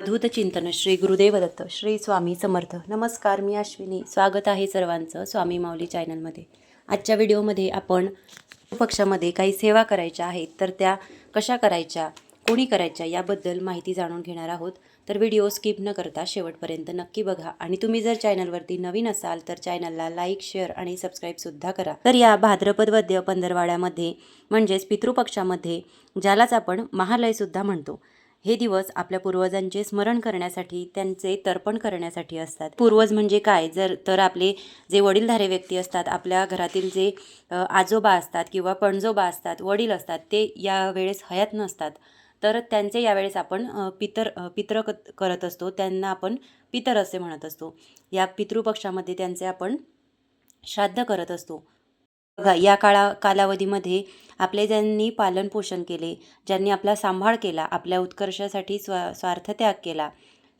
अद्भुत चिंतन श्री गुरुदेव दत्त श्री स्वामी समर्थ. नमस्कार मी अश्विनी. स्वागत आहे सर्वांचं स्वामी माऊली चॅनलमध्ये. आजच्या व्हिडिओमध्ये आपण पक्षामध्ये काही सेवा करायच्या आहेत तर त्या कशा करायच्या कोणी करायच्या याबद्दल माहिती जाणून घेणार आहोत. तर व्हिडिओ स्किप न करता शेवटपर्यंत नक्की बघा. आणि तुम्ही जर चॅनलवरती नवीन असाल तर चॅनलला लाईक शेअर आणि सबस्क्राईबसुद्धा करा. तर या भाद्रपद वद्य पंधरवाड्यामध्ये म्हणजेच पितृपक्षामध्ये ज्यालाच आपण महालयसुद्धा म्हणतो हे दिवस आपल्या पूर्वजांचे स्मरण करण्यासाठी त्यांचे तर्पण करण्यासाठी असतात. पूर्वज म्हणजे काय? जर तर आपले जे वडीलधारे व्यक्ती असतात आपल्या घरातील जे आजोबा असतात किंवा पणजोबा असतात वडील असतात ते यावेळेस हयात नसतात. तर त्यांचे यावेळेस आपण पितर पितर करत असतो त्यांना आपण पितर असे म्हणत असतो. या पितृपक्षामध्ये त्यांचे आपण श्राद्ध करत असतो. बघा या काळा कालावधीमध्ये आपले ज्यांनी पालनपोषण केले ज्यांनी आपला सांभाळ केला आपल्या उत्कर्षासाठी स्वा स्वार्थत्याग केला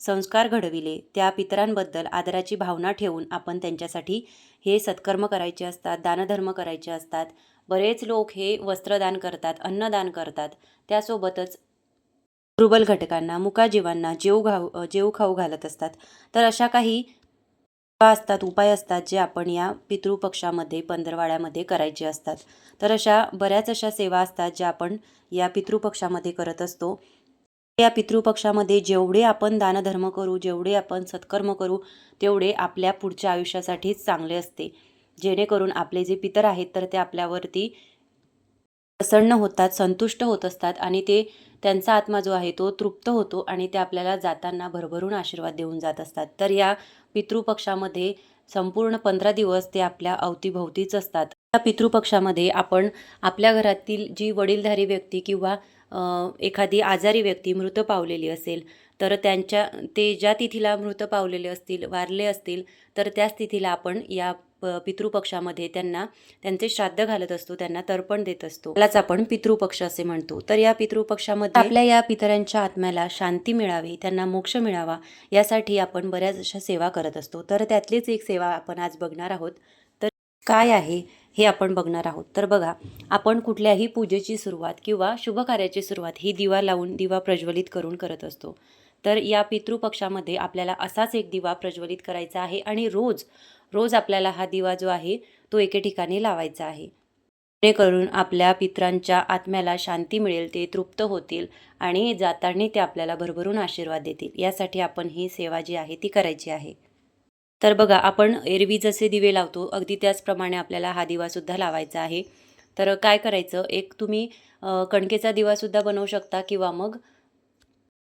संस्कार घडविले त्या पितरांबद्दल आदराची भावना ठेवून आपण त्यांच्यासाठी हे सत्कर्म करायचे असतात दानधर्म करायचे असतात. बरेच लोक हे वस्त्रदान करतात अन्नदान करतात. त्यासोबतच दुर्बल घटकांना मुकाजीवांना जेव घाऊ जेव खाऊ घालत असतात. तर अशा काही असतात उपाय असतात जे आपण या पितृपक्षामध्ये पंधरवाड्यामध्ये करायचे असतात. तर अशा बऱ्याच अशा सेवा असतात ज्या आपण या पितृपक्षामध्ये करत असतो. या पितृपक्षामध्ये जेवढे आपण दानधर्म करू जेवढे आपण सत्कर्म करू तेवढे आपल्या पुढच्या आयुष्यासाठीच चांगले असते. जेणेकरून आपले जे पितर आहेत तर ते आपल्यावरती प्रसन्न होतात संतुष्ट होत असतात आणि ते त्यांचा आत्मा जो आहे तो तृप्त होतो आणि ते आपल्याला जाताना भरभरून आशीर्वाद देऊन जात असतात. तर या पितृपक्षामध्ये संपूर्ण पंधरा दिवस ते आपल्या अवतीभोवतीच असतात. त्या पितृपक्षामध्ये आपण आपल्या घरातील जी वडीलधारी व्यक्ती किंवा एखादी आजारी व्यक्ती मृत पावलेली असेल तर त्यांच्या ते ज्या तिथीला मृत पावलेले असतील वारले असतील तर त्याच तिथीला आपण या प- पितृपक्षामध्ये त्यांना त्यांचे श्राद्ध घालत असतो त्यांना तर्पण देत असतो. त्यालाच आपण पितृपक्ष असे म्हणतो. तर या पितृपक्षामध्ये आपल्या या पितरांच्या आत्म्याला शांती मिळावी त्यांना मोक्ष मिळावा यासाठी आपण बऱ्याच अशा सेवा करत असतो. तर त्यातलीच एक सेवा आपण आज बघणार आहोत. तर काय आहे हे आपण बघणार आहोत. तर बघा आपण कुठल्याही पूजेची सुरुवात किंवा शुभ कार्याची सुरुवात ही दिवा लावून दिवा प्रज्वलित करून करत असतो. तर या पितृपक्षामध्ये आपल्याला असाच एक दिवा प्रज्वलित करायचा आहे आणि रोज रोज आपल्याला हा दिवा जो आहे तो एके ठिकाणी लावायचा आहे. जेणेकरून आपल्या पित्रांच्या आत्म्याला शांती मिळेल ते तृप्त होतील आणि जाताना ते आपल्याला भरभरून आशीर्वाद देतील. यासाठी आपण ही सेवा जी आहे ती करायची आहे. तर बघा आपण एरवी जसे दिवे लावतो अगदी त्याचप्रमाणे आपल्याला हा दिवासुद्धा लावायचा आहे. तर काय करायचं? एक तुम्ही कणकेचा दिवासुद्धा बनवू शकता किंवा मग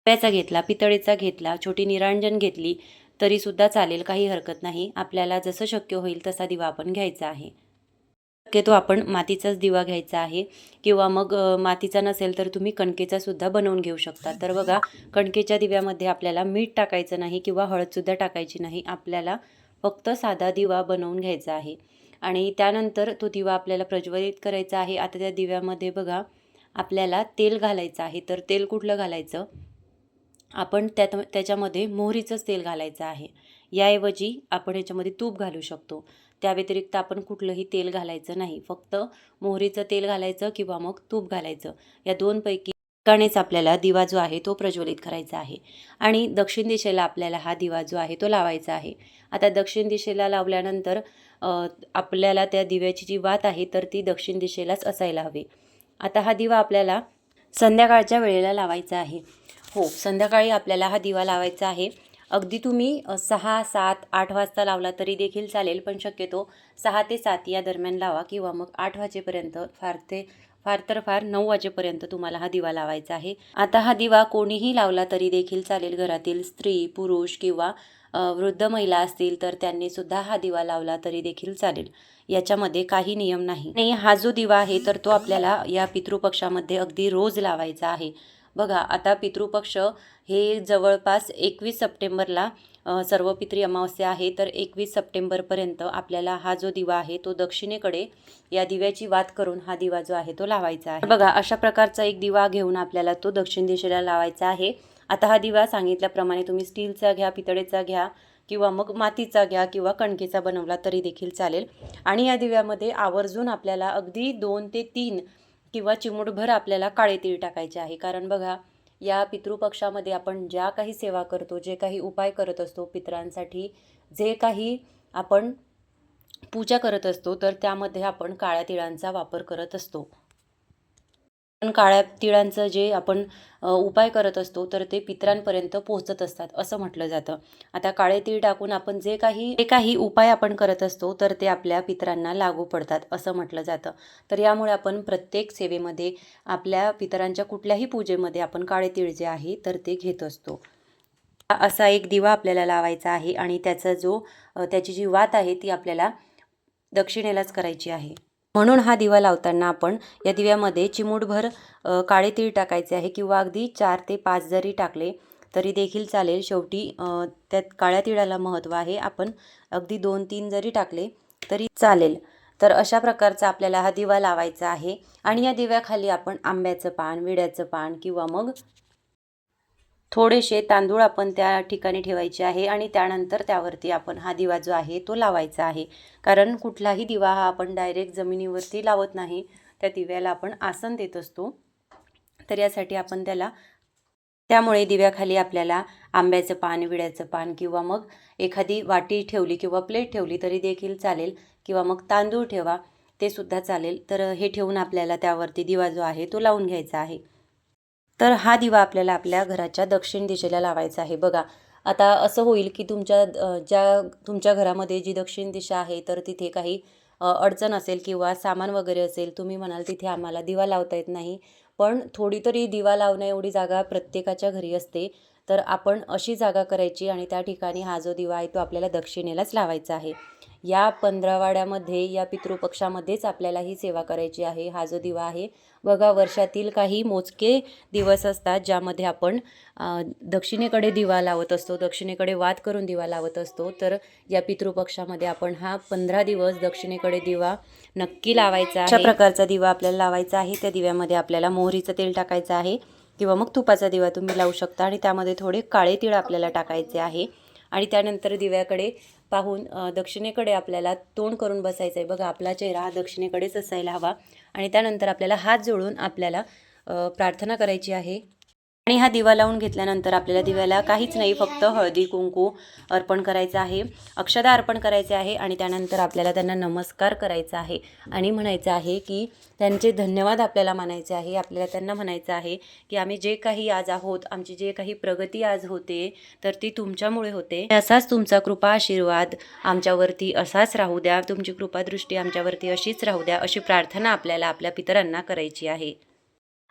पितळेचा घेतला पितळेचा घेतला छोटी निरांजन घेतली तरीसुद्धा चालेल काही हरकत नाही. आपल्याला जसं शक्य होईल तसा दिवा आपण घ्यायचा आहे. शक्यतो आपण मातीचाच दिवा घ्यायचा आहे. किंवा मग मातीचा नसेल तर तुम्ही कणकेचा सुद्धा बनवून घेऊ शकता. तर बघा कणकेच्या दिव्यामध्ये आपल्याला मीठ टाकायचं नाही किंवा हळदसुद्धा टाकायची नाही. आपल्याला फक्त साधा दिवा बनवून घ्यायचा आहे. आणि त्यानंतर तो दिवा आपल्याला प्रज्वलित करायचा आहे. आता त्या दिव्यामध्ये बघा आपल्याला तेल घालायचं आहे. तर तेल कुठलं घालायचं? आपण त्यात त्याच्यामध्ये मोहरीचंच तेल घालायचं आहे. याऐवजी आपण याच्यामध्ये तूप घालू शकतो. त्या व्यतिरिक्त आपण कुठलंही तेल घालायचं नाही. फक्त मोहरीचं तेल घालायचं किंवा मग तूप घालायचं. या दोनपैकी ठिकाणीच आपल्याला दिवा जो आहे तो प्रज्वलित करायचा आहे. आणि दक्षिण दिशेला आपल्याला हा दिवा जो आहे तो लावायचा आहे. आता दक्षिण दिशेला लावल्यानंतर आपल्याला त्या दिव्याची जी वात आहे तर ती दक्षिण दिशेलाच असायला हवी. आता हा दिवा आपल्याला संध्याकाळच्या वेळेला लावायचा आहे. हो संध्याकाळी आपल्याला हा दिवा लावायचा आहे. अगदी तुम्ही सहा सात आठ वाजता लावला तरी देखील चालेल पण शक्यतो सहा ते सात या दरम्यान लावा किंवा मग आठ वाजेपर्यंत फार ते फार तर फार नऊ वाजेपर्यंत तुम्हाला हा दिवा लावायचा आहे. आता हा दिवा कोणीही लावला तरी देखील चालेल घरातील स्त्री पुरुष किंवा वृद्ध महिला असतील तर त्यांनी सुद्धा हा दिवा लावला तरी देखील चालेल. याच्यामध्ये काही नियम नाही. आणि हा जो दिवा आहे तर तो आपल्याला या पितृपक्षामध्ये अगदी रोज लावायचा आहे. बघा आता पितृपक्ष हे जवळपास एकवीस सप्टेंबरला सर्व पितृ अमावस्या आहे तर एकवीस सप्टेंबरपर्यंत आपल्याला हा जो दिवा आहे तो दक्षिणेकडे या दिव्याची वात करून हा दिवा जो आहे तो लावायचा आहे. बघा अशा प्रकारचा एक दिवा घेऊन आपल्याला तो दक्षिण दिशेला लावायचा आहे. आता हा दिवा सांगितल्याप्रमाणे तुम्ही स्टीलचा घ्या पितळेचा घ्या किंवा मग मातीचा घ्या किंवा कणकेचा बनवला तरी देखील चालेल. आणि या दिव्यामध्ये आवर्जून आपल्याला अगदी दोन ते तीन किंवा चिमूटभर आपल्याला काळे तीळ टाकायचे आहे. कारण बघा या पितृपक्षामध्ये आपण ज्या काही सेवा करतो जे काही उपाय करत असतो पितरांसाठी जे काही आपण पूजा करत असतो तर त्यामध्ये आपण काळ्या तिळांचा वापर करत असतो. पण काळ्या तिळांचं जे आपण उपाय करत असतो तर ते पितरांपर्यंत पोहोचत असतात असं म्हटलं जातं. आता काळे तीळ टाकून आपण जे काही जे काही उपाय आपण करत असतो तर ते आपल्या पितरांना लागू पडतात असं म्हटलं जातं. तर यामुळे आपण प्रत्येक सेवेमध्ये आपल्या पितरांच्या कुठल्याही पूजेमध्ये आपण काळे तीळ जे आहे तर ते घेत असतो. असा एक दिवा आपल्याला लावायचा आहे आणि त्याचा जो त्याची जी वात आहे ती आपल्याला दक्षिणेलाच करायची आहे. म्हणून हा दिवा लावताना आपण या दिव्यामध्ये चिमूटभर काळे तीळ टाकायचे आहे किंवा अगदी चार ते पाच जरी टाकले तरी देखील चालेल. शेवटी त्यात काळ्या तिळाला महत्त्व आहे. आपण अगदी दोन तीन जरी टाकले तरी चालेल. तर अशा प्रकारचा आपल्याला हा दिवा लावायचा आहे. आणि या दिव्याखाली आपण आंब्याचं पान विड्याचं पान किंवा मग थोडेसे तांदूळ आपण त्या ठिकाणी ठेवायचे आहे आणि त्यानंतर त्यावरती आपण हा दिवा जो आहे तो लावायचा आहे. कारण कुठलाही दिवा हा आपण डायरेक्ट जमिनीवरती लावत नाही. त्या दिव्याला आपण आसन देत असतो. तर यासाठी आपण त्याला त्यामुळे दिव्याखाली आपल्याला आंब्याचं पान विड्याचं पान किंवा मग एखादी वाटी ठेवली किंवा प्लेट ठेवली तरी देखील चालेल किंवा मग तांदूळ ठेवा ते सुद्धा चालेल. तर हे ठेवून आपल्याला त्यावरती दिवा जो आहे तो लावून घ्यायचा आहे. तर हा दिवा आपल्याला आपल्या घराच्या दक्षिण दिशेला लावायचा आहे. बघा आता असं होईल की तुमच्या ज्या तुमच्या घरामध्ये जी दक्षिण दिशा आहे तर तिथे काही अडचण असेल किंवा सामान वगैरे असेल तुम्ही म्हणाल तिथे आम्हाला दिवा लावता येत नाही. पण थोडी तरी दिवा लावण्या एवढी जागा प्रत्येकाच्या घरी असते तर आपण अशी जागा करायची आणि त्या ठिकाणी हा जो दिवा आहे तो आपल्याला दक्षिणेलाच लावायचा आहे. या पंधरावाड्यामध्ये या पितृपक्षामध्येच आपल्याला ही सेवा करायची आहे हा जो दिवा आहे. बघा वर्षातील काही मोजके दिवस असतात ज्यामध्ये आपण दक्षिणेकडे दिवा लावत असतो दक्षिणेकडे वाद करून दिवा लावत असतो. तर या पितृपक्षामध्ये आपण हा पंधरा दिवस दक्षिणेकडे दिवा नक्की लावायचा अशा प्रकारचा दिवा आपल्याला लावायचा आहे. त्या दिव्यामध्ये आपल्याला मोहरीचं तेल टाकायचं आहे किंवा मग तुपाचा दिवा तुम्ही लावू शकता आणि त्यामध्ये थोडे काळे तीळ आपल्याला टाकायचे आहे. आणि त्यानंतर दिव्याकडे पाहून दक्षिणेकडे आपल्याला तोंड करून बसायचं आहे. बघा आपला चेहरा हा दक्षिणेकडेच असायला हवा. आणि त्यानंतर आपल्याला हात जोडून आपल्याला प्रार्थना करायची आहे. आणि हा दिवा लावून घेतल्यानंतर आपल्याला दिव्याला काहीच नाही फक्त हळदी कुंकू अर्पण करायचं आहे अक्षदा अर्पण करायचे आहे आणि त्यानंतर आपल्याला त्यांना नमस्कार करायचा आहे आणि म्हणायचं आहे की त्यांचे धन्यवाद आपल्याला मानायचे आहे आपल्याला त्यांना म्हणायचं आहे की आम्ही जे काही आज आहोत आमची जे काही प्रगती आज होते तर ती तुमच्यामुळे होते. असाच तुमचा कृपा आशीर्वाद आमच्यावरती असाच राहू द्या तुमची कृपादृष्टी आमच्यावरती अशीच राहू द्या अशी प्रार्थना आपल्याला आपल्या पितरांना करायची आहे.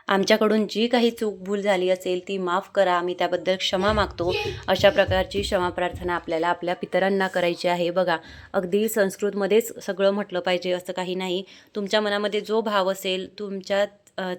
आमच्याकडून जी काही चूक भूल झाली असेल ती माफ करा आम्ही त्याबद्दल क्षमा मागतो. अशा प्रकारची क्षमा प्रार्थना आपल्याला आपल्या पितरांना करायची आहे. बघा अगदी संस्कृतमध्येच सगळं म्हटलं पाहिजे असं काही नाही. तुमच्या मनामध्ये जो भाव असेल तुमच्या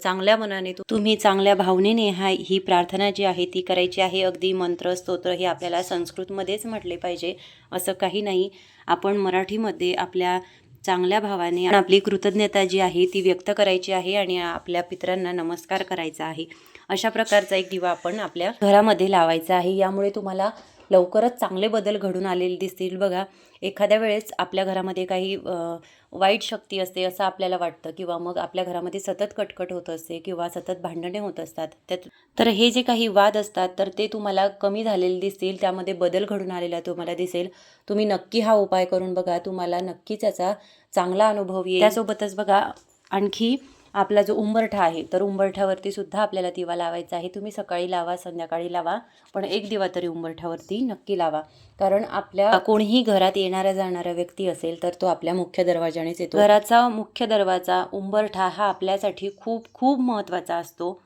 चांगल्या मनाने तुम्ही चांगल्या भावनेने हा ही प्रार्थना जी आहे ती करायची आहे. अगदी मंत्र स्तोत्र हे आपल्याला संस्कृतमध्येच म्हटले पाहिजे असं काही नाही. आपण मराठीमध्ये आपल्या चांगल्या भावाने आपली कृतज्ञता जी आहे ती व्यक्त करायची आहे आणि आपल्या पित्रांना नमस्कार करायचा आहे. अशा प्रकारचा एक दिवा आपण आपल्या घरामध्ये लावायचा आहे. यामुळे तुम्हाला लवकरच चांगले बदल घडून आलेले दिसतील. बघा एखाद्या वेळेस आपल्या घरामध्ये काही वाईट शक्ती असते असं आपल्याला वाटतं किंवा मग आपल्या घरामध्ये सतत कटकट होत असते किंवा सतत भांडणे होत असतात. त्यात तर हे जे काही वाद असतात तर ते तुम्हाला कमी झालेले दिसतील त्यामध्ये बदल घडून आलेला तुम्हाला दिसेल. तुम्ही नक्की हा उपाय करून बघा तुम्हाला नक्कीच याचा चांगला अनुभव येईल. त्यासोबतच बघा आणखी आपला जो उंबरठा आहे तर उंबरठ्यावरती सुद्धा आपल्याला दिवा लावायचा आहे. तुम्ही सकाळी लावा संध्याकाळी लावा पण एक दिवा तरी उंबरठ्यावरती नक्की लावा. कारण आपल्या कोणीही घरात येणारा जाणारा व्यक्ती असेल तर तो आपल्या मुख्य दरवाजानेच येतो. घराचा मुख्य दरवाजा उंबरठा हा आपल्यासाठी खूप खूप महत्त्वाचा असतो.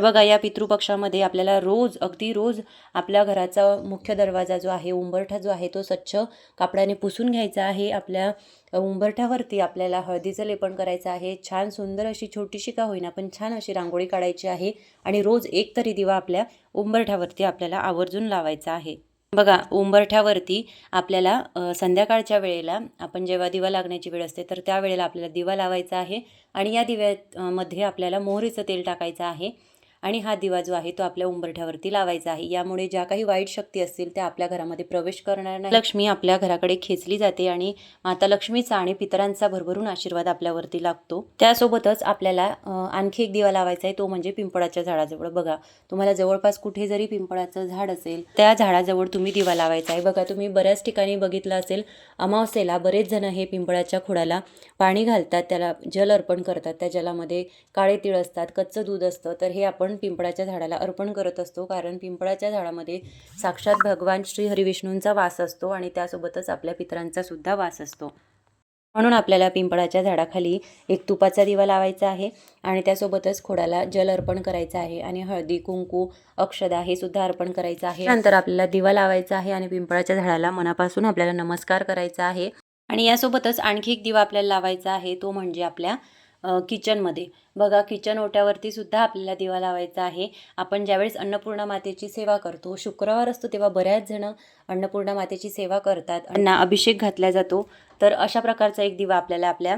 बघा या पितृपक्षामध्ये आपल्याला रोज अगदी रोज आपल्या घराचा मुख्य दरवाजा जो आहे उंबरठा जो आहे तो स्वच्छ कापडाने पुसून घ्यायचा आहे. आपल्या उंबरठ्यावरती आपल्याला हळदीचं लेपन करायचं आहे. छान सुंदर अशी छोटीशी का होईना पण छान अशी रांगोळी काढायची आहे आणि रोज एक तरी दिवा आपल्या उंबरठ्यावरती आपल्याला आवर्जून लावायचा आहे. बघा उंबरठ्यावरती आपल्याला संध्याकाळच्या वेळेला आपण जेव्हा दिवा लागण्याची वेळ असते तर त्यावेळेला आपल्याला दिवा लावायचा आहे आणि या दिव्यामध्ये आपल्याला मोहरीचं तेल टाकायचं आहे. आणि हा दिवा जो आहे तो आपल्या उंबरठ्यावरती लावायचा आहे. यामुळे ज्या काही वाईट शक्ती असतील त्या आपल्या घरामध्ये प्रवेश करणार नाही. लक्ष्मी आपल्या घराकडे खेचली जाते आणि माता लक्ष्मीचा आणि पितरांचा भरभरून आशीर्वाद आपल्यावरती लागतो. त्यासोबतच आपल्याला आणखी एक दिवा लावायचा आहे तो म्हणजे पिंपळाच्या झाडाजवळ. बघा तुम्हाला जवळपास कुठे जरी पिंपळाचं झाड असेल त्या झाडाजवळ तुम्ही दिवा लावायचा आहे. बघा तुम्ही बऱ्याच ठिकाणी बघितलं असेल अमावस्येला बरेच जण हे पिंपळाच्या खोडाला पाणी घालतात त्याला जल अर्पण करतात त्या जलामध्ये काळे तीळ असतात कच्चं दूध असतं. तर हे आपण आपण पिंपळाच्या झाडाला अर्पण करत असतो कारण पिंपळाच्या झाडामध्ये साक्षात भगवान श्री हरिविष्णूंचा वास असतो आणि त्यासोबतच आपल्या पितरांचा सुद्धा वास असतो. म्हणून आपल्याला पिंपळाच्या झाडाखाली एक तुपाचा दिवा लावायचा आहे आणि त्यासोबतच खोडाला जल अर्पण करायचं आहे आणि हळदी कुंकू अक्षदा हे सुद्धा अर्पण करायचं आहे. नंतर आपल्याला दिवा लावायचा आहे आणि पिंपळाच्या झाडाला मनापासून आपल्याला नमस्कार करायचा आहे. आणि यासोबतच आणखी एक दिवा आपल्याला लावायचा आहे तो म्हणजे आपल्या किचनमध्ये. बघा किचन ओट्यावरती सुद्धा आपल्याला दिवा लावायचा आहे. आपण ज्यावेळेस अन्नपूर्णा मातेची सेवा करतो शुक्रवार असतो तेव्हा बऱ्याच जण अन्नपूर्णा मातेची सेवा करतात अन्ना अभिषेक घातला जातो. तर अशा प्रकारचा एक दिवा आपल्याला आपल्या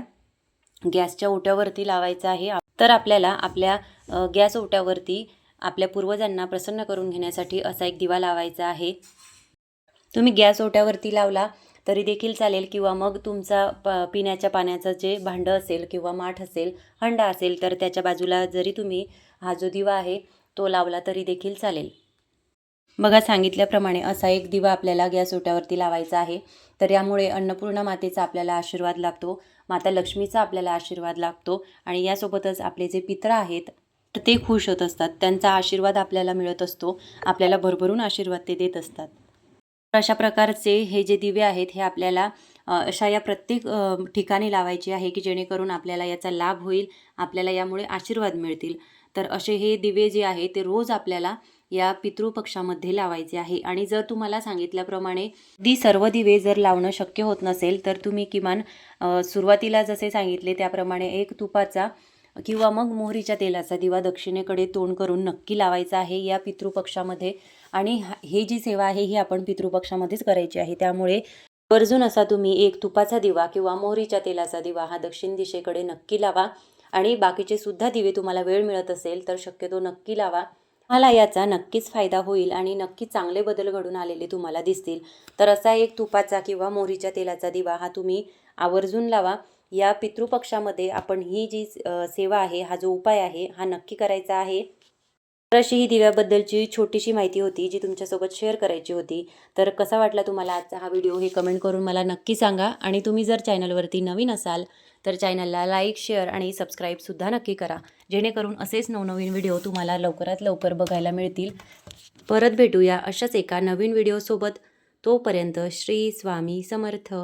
गॅसच्या ओट्यावरती लावायचा आहे. तर आपल्याला आपल्या गॅस ओट्यावरती आपल्या पूर्वजांना प्रसन्न करून घेण्यासाठी असा एक दिवा लावायचा आहे. तुम्ही गॅस ओट्यावरती लावला तरी देखील चालेल. किंवा मग तुमचा प पिण्याच्या पाण्याचं जे भांडं असेल किंवा माठ असेल हंडा असेल तर त्याच्या बाजूला जरी तुम्ही हा जो दिवा आहे तो लावला तरी देखील चालेल. बघा सांगितल्याप्रमाणे असा एक दिवा आपल्याला गॅस ओट्यावरती लावायचा आहे. तर यामुळे अन्नपूर्णा मातेचा आपल्याला आशीर्वाद लागतो माता लक्ष्मीचा आपल्याला आशीर्वाद लागतो आणि यासोबतच आपले जे पित्र आहेत तर ते खुश होत असतात. त्यांचा आशीर्वाद आपल्याला मिळत असतो. आपल्याला भरभरून आशीर्वाद ते देत असतात. अशा प्रकारचे हे जे दिवे आहेत हे आपल्याला अशा या प्रत्येक ठिकाणी लावायचे आहे की जेणेकरून आपल्याला याचा लाभ होईल आपल्याला यामुळे आशीर्वाद मिळतील. तर असे हे दिवे जे आहे ते रोज आपल्याला या पितृपक्षामध्ये लावायचे आहे. आणि जर तुम्हाला सांगितल्याप्रमाणे दी सर्व दिवे जर लावणं शक्य होत नसेल तर तुम्ही किमान सुरुवातीला जसे सांगितले त्याप्रमाणे एक तुपाचा किंवा मग मोहरीच्या तेलाचा दिवा दक्षिणेकडे तोंड करून नक्की लावायचा आहे. या पितृपक्षामध्ये आणि हा- ही जी सेवा आहे ही आपण पितृपक्षामध्येच करायची आहे. त्यामुळे वर्जून असा तुम्ही एक तुपाचा दिवा किंवा मोहरीच्या तेलाचा दिवा हा दक्षिण दिशेकडे नक्की लावा आणि बाकीचे सुद्धा दिवे तुम्हाला वेळ मिळत असेल तर शक्यतो नक्की लावा. मला याचा नक्कीच फायदा होईल आणि नक्की चांगले बदल घडून आलेले तुम्हाला दिसतील. तर असा एक तुपाचा किंवा मोहरीच्या तेलाचा दिवा हा तुम्ही आवर्जून लावा. या पितृपक्षामध्ये आपण ही जी सेवा आहे हा जो उपाय आहे हा नक्की करायचा आहे. तर अशी ही दिव्याबद्दलची छोटीशी माहिती होती जी तुमच्यासोबत शेअर करायची होती. तर कसा वाटला तुम्हाला आजचा हा व्हिडिओ हे कमेंट करून मला नक्की सांगा. आणि तुम्ही जर चॅनलवरती नवीन असाल तर चॅनलला लाईक शेअर आणि सबस्क्राईबसुद्धा नक्की करा. जेणेकरून असेच नवनवीन व्हिडिओ तुम्हाला लवकरात लवकर बघायला मिळतील. परत भेटूया अशाच एका नवीन व्हिडिओसोबत तोपर्यंत श्री स्वामी समर्थ.